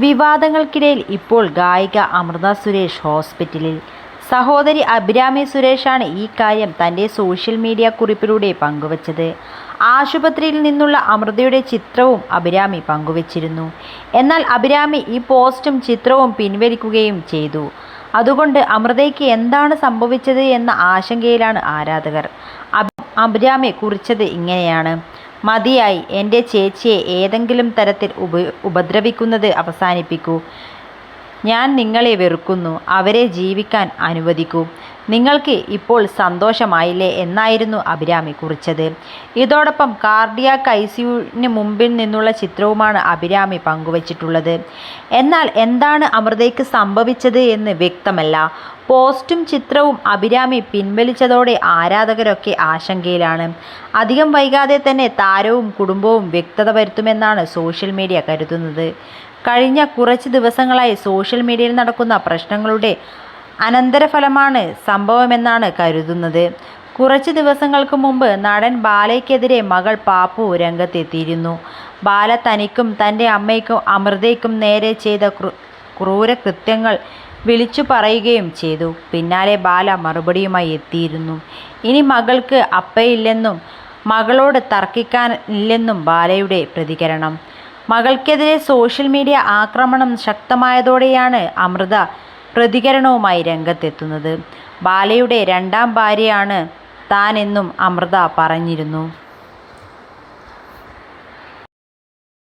വിവാദങ്ങൾക്കിടയിൽ ഇപ്പോൾ ഗായിക അമൃത സുരേഷ് ഹോസ്പിറ്റലിൽ. സഹോദരി അഭിരാമി സുരേഷാണ് ഈ കാര്യം തന്റെ സോഷ്യൽ മീഡിയ കുറിപ്പിലൂടെ പങ്കുവച്ചത്. ആശുപത്രിയിൽ നിന്നുള്ള അമൃതയുടെ ചിത്രവും അഭിരാമി പങ്കുവച്ചിരുന്നു. എന്നാൽ അഭിരാമി ഈ പോസ്റ്റും ചിത്രവും പിൻവലിക്കുകയും ചെയ്തു. അതുകൊണ്ട് അമൃതയ്ക്ക് എന്താണ് സംഭവിച്ചത് എന്ന ആശങ്കയിലാണ് ആരാധകർ. അഭിരാമി കുറിച്ചത് ഇങ്ങനെയാണ്. മതിയായി. എന്റെ ചേച്ചിയെ ഏതെങ്കിലും തരത്തിൽ ഉപ ഉപദ്രവിക്കുന്നത് അവസാനിപ്പിക്കൂ. ഞാൻ നിങ്ങളെ വെറുക്കുന്നു. അവരെ ജീവിക്കാൻ അനുവദിക്കൂ. നിങ്ങൾക്ക് ഇപ്പോൾ സന്തോഷമായില്ലേ എന്നായിരുന്നു അഭിരാമി കുറിച്ചത്. ഇതോടൊപ്പം കാർഡിയാക് ഐസിയുവിന് മുമ്പിൽ നിന്നുള്ള ചിത്രവുമാണ് അഭിരാമി പങ്കുവച്ചിട്ടുള്ളത്. എന്നാൽ എന്താണ് അമൃതയ്ക്ക് സംഭവിച്ചത് എന്ന് വ്യക്തമല്ല. പോസ്റ്റും ചിത്രവും അഭിരാമി പിൻവലിച്ചതോടെ ആരാധകരൊക്കെ ആശങ്കയിലാണ്. അധികം വൈകാതെ തന്നെ താരവും കുടുംബവും വ്യക്തത വരുത്തുമെന്നാണ് സോഷ്യൽ മീഡിയ കരുതുന്നത്. കഴിഞ്ഞ കുറച്ച് ദിവസങ്ങളായി സോഷ്യൽ മീഡിയയിൽ നടക്കുന്ന പ്രശ്നങ്ങളുടെ അനന്തരഫലമാണ് സംഭവമെന്നാണ് കരുതുന്നത്. കുറച്ച് ദിവസങ്ങൾക്ക് മുമ്പ് നടൻ ബാലയ്ക്കെതിരെ മകൾ പാപ്പു രംഗത്തെത്തിയിരുന്നു. ബാല തനിക്കും തന്റെ അമ്മയ്ക്കും അമൃതയ്ക്കും നേരെ ചെയ്ത ക്രൂര ക്രൂരകൃത്യങ്ങൾ വിളിച്ചു പറയുകയും ചെയ്തു. പിന്നാലെ ബാല മറുപടിയുമായി എത്തിയിരുന്നു. ഇനി മകൾക്ക് അപ്പയില്ലെന്നും മകളോട് തർക്കിക്കാനില്ലെന്നും ബാലയുടെ പ്രതികരണം. മകൾക്കെതിരെ സോഷ്യൽ മീഡിയ ആക്രമണം ശക്തമായതോടെയാണ് അമൃത പ്രതികരണവുമായി രംഗത്തെത്തുന്നത്. ബാലയുടെ രണ്ടാം ഭാര്യയാണ് താനെന്നും അമൃത പറഞ്ഞിരുന്നു.